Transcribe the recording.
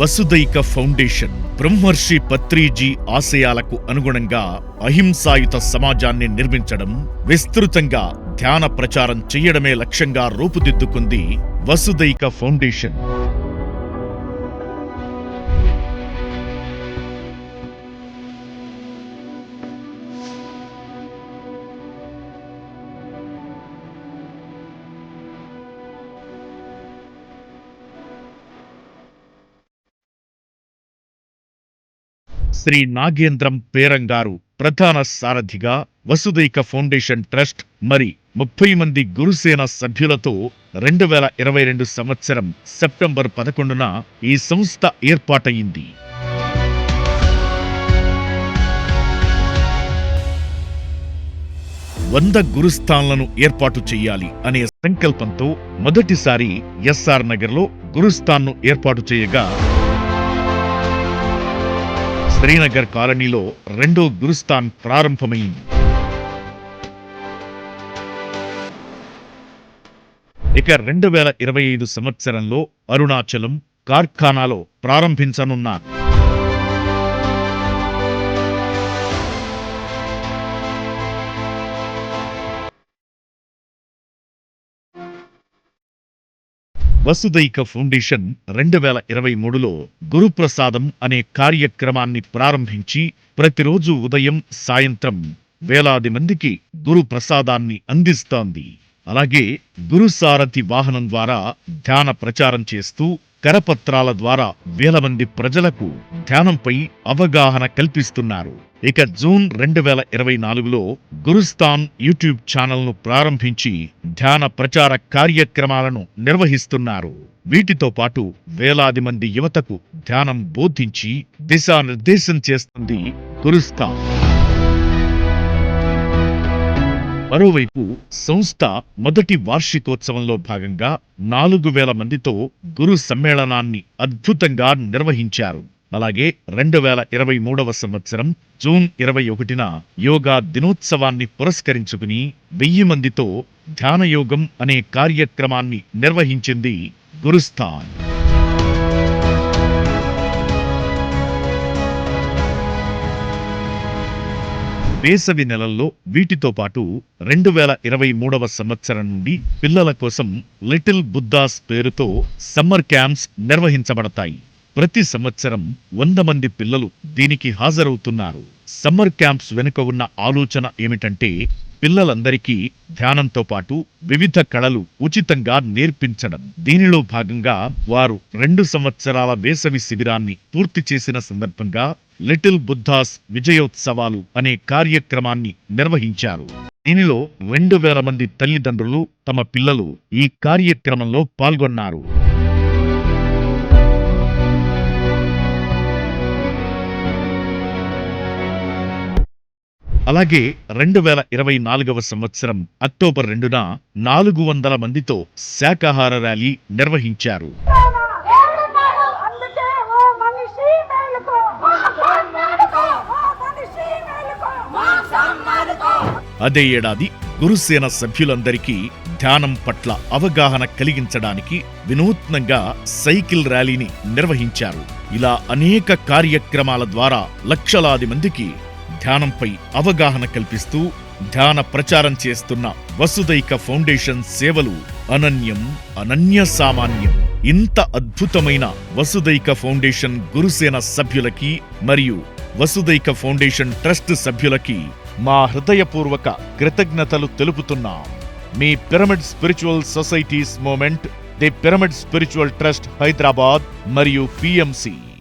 వసుదైక ఫౌండేషన్ బ్రహ్మర్షి పత్రిజీ ఆశయాలకు అనుగుణంగా అహింసాయుత సమాజాన్ని నిర్మించడం విస్తృతంగా ధ్యాన ప్రచారం చేయడమే లక్ష్యంగా రూపుదిద్దుకుంది వసుదైక ఫౌండేషన్. శ్రీ నాగేంద్రం పేరంగారు ప్రధాన సారథిగా వసుదైక ఫౌండేషన్ ట్రస్ట్ మరి ముప్పై మంది గురుసేన సభ్యులతో రెండు వేల ఇరవై రెండు సంవత్సరం సెప్టెంబర్ పదకొండున ఈ సంస్థ ఏర్పాటయింది. వంద గురుస్థాన్లను ఏర్పాటు చేయాలి అనే సంకల్పంతో మొదటిసారి ఎస్ఆర్ నగర్లో గురుస్థాన్ను ఏర్పాటు చేయగా శ్రీనగర్ కాలనీలో రెండో గురుస్థాన్ ప్రారంభమైంది. ఇక రెండు వేల ఇరవై ఐదు సంవత్సరంలో అరుణాచలం కార్ఖానాలో ప్రారంభించనున్నారు వసుదైక ఫౌండేషన్ రెండు వేల ఇరవై మూడులో గురుప్రసాదం అనే కార్యక్రమాన్ని ప్రారంభించి ప్రతిరోజు ఉదయం సాయంత్రం వేలాది మందికి గురు ప్రసాదాన్ని అందిస్తోంది. అలాగే గురుసారథి వాహనం ద్వారా ధ్యాన ప్రచారం చేస్తూ కరపత్రాల ద్వారా వేల మంది ప్రజలకు ధ్యానంపై అవగాహన కల్పిస్తున్నారు. ఇక జూన్ రెండు వేల ఇరవై నాలుగులో గురుస్థాన్ యూట్యూబ్ ఛానల్ను ప్రారంభించి ధ్యాన ప్రచార కార్యక్రమాలను నిర్వహిస్తున్నారు. వీటితో పాటు వేలాది మంది యువతకు ధ్యానం బోధించి దిశానిర్దేశం చేస్తుంది గురుస్థాన్. మరోవైపు సంస్థ మొదటి వార్షికోత్సవంలో భాగంగా నాలుగు వేల మందితో గురు సమ్మేళనాన్ని అద్భుతంగా నిర్వహించారు. అలాగే రెండు వేల ఇరవై మూడవ సంవత్సరం జూన్ ఇరవై ఒకటిన యోగా దినోత్సవాన్ని పురస్కరించుకుని వెయ్యి మందితో ధ్యానయోగం అనే కార్యక్రమాన్ని నిర్వహించింది గురుస్థాన్. వేసవి నెలల్లో వీటితో పాటు రెండు వేల ఇరవై మూడవ సంవత్సరం నుండి పిల్లల కోసం లిటిల్ బుద్ధాస్ పేరుతో సమ్మర్ క్యాంప్స్ నిర్వహించబడతాయి. ప్రతి సంవత్సరం వంద మంది పిల్లలు దీనికి హాజరవుతున్నారు. సమ్మర్ క్యాంప్స్ వెనుక ఉన్న ఆలోచన ఏమిటంటే పిల్లలందరికీ ధ్యానంతో పాటు వివిధ కళలు ఉచితంగా నేర్పించడం. దీనిలో భాగంగా వారు రెండు సంవత్సరాల వేసవి శిబిరాన్ని పూర్తి చేసిన సందర్భంగా లిటిల్ బుద్ధాస్ విజయోత్సవాలు అనే కార్యక్రమాన్ని నిర్వహించారు. దీనిలో రెండు వేల మంది తల్లిదండ్రులు తమ పిల్లలు ఈ కార్యక్రమంలో పాల్గొన్నారు. అలాగే రెండు వేల ఇరవై నాలుగవ సంవత్సరం అక్టోబర్ రెండున నాలుగు వందల మందితో శాకాహార ర్యాలీ నిర్వహించారు. అదే ఏడాది గురుసేన సభ్యులందరికీ ధ్యానం పట్ల అవగాహన కలిగించడానికి వినూత్నంగా సైకిల్ ర్యాలీని నిర్వహించారు. ఇలా అనేక కార్యక్రమాల ద్వారా లక్షలాది మందికి ధ్యానంపై అవగాహన కల్పిస్తూ ధ్యాన ప్రచారం చేస్తున్న వసుదైక ఫౌండేషన్ సేవలు అనన్యం అనన్య సామాన్యం. ఇంత అద్భుతమైన వసుదైక ఫౌండేషన్ గురుసేన సభ్యులకి మరియు వసుదైక ఫౌండేషన్ ట్రస్ట్ సభ్యులకి మా హృదయపూర్వక కృతజ్ఞతలు తెలుపుతున్నాం. మీ pyramid spiritual societies movement the pyramid spiritual trust Hyderabad మరియు పిఎంసి